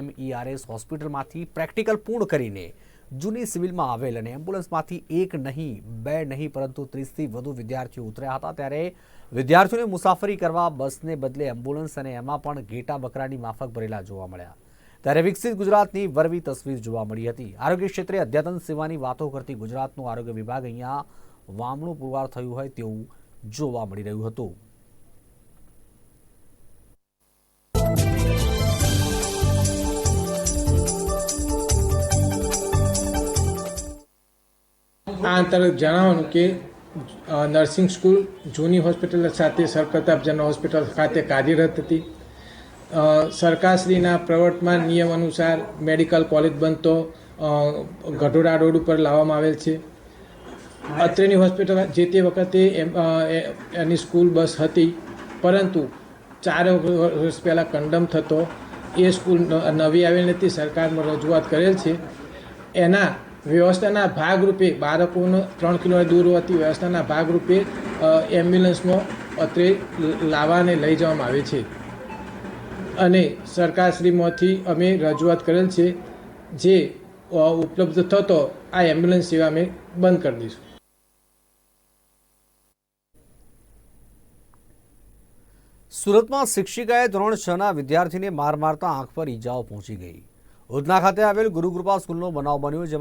એમઈઆરએસ હોસ્પિટલમાંથી પ્રેક્ટિકલ પૂર્ણ કરીને જૂની સિવિલમાં આવેલ અને એમ્બ્યુલન્સમાંથી એક નહીં, બે નહીં, પરંતુ ત્રીસથી વધુ વિદ્યાર્થીઓ ઉતર્યા હતા. ત્યારે વિદ્યાર્થીઓને મુસાફરી કરવા, બસને બદલે એમ્બ્યુલન્સ અને એમાં પણ ઘેટા બકરાની માફક ભરેલા જોવા મળ્યા. ત્યારે વિકસિત ગુજરાતની વરવી તસવીર જોવા મળી હતી. આરોગ્ય ક્ષેત્રે અદ્યતન સેવાની વાતો કરતી ગુજરાતનું આરોગ્ય વિભાગ અહીંયા વામણું પુરવાર થયું હોય તેવું જોવા મળી રહ્યું હતું. આ અંતર્ગત જણાવવાનું કે નર્સિંગ સ્કૂલ જૂની હોસ્પિટલ સાથે સરપ્રતાપ જનરલ હોસ્પિટલ ખાતે કાર્યરત હતી. સરકારશ્રીના પ્રવર્તમાન નિયમ અનુસાર મેડિકલ કોલેજ બનતો ગઢોડા રોડ ઉપર લાવવામાં આવેલ છે. અત્રેની હોસ્પિટલ જે તે વખતે એની સ્કૂલ બસ હતી, પરંતુ ચાર વર્ષ પહેલાં કંડમ થતો, એ સ્કૂલ નવી આવેલ નથી, સરકારમાં રજૂઆત કરેલ છે. એના વ્યવસ્થાના ભાગરૂપે બાળકોનો ત્રણ કિલોમીટર દૂર હોવાથી વ્યવસ્થાના ભાગરૂપે એમ્બ્યુલન્સનો અત્રે લાવવાને લઈ જવામાં આવે છે. અને સરકારશ્રીમાંથી અમે રજૂઆત કરેલ છે, જે ઉપલબ્ધ થતો આ એમ્બ્યુલન્સ સેવા અમે બંધ કરી દઈશું. સુરતમાં શિક્ષિકાએ ધોરણ છ ના વિદ્યાર્થીને માર મારતા આંખ પર ઈજાઓ પહોંચી ગઈ. ઉધના ખાતે આવેલ ગુરુકૃપા સ્કૂલનો બનાવ બન્યો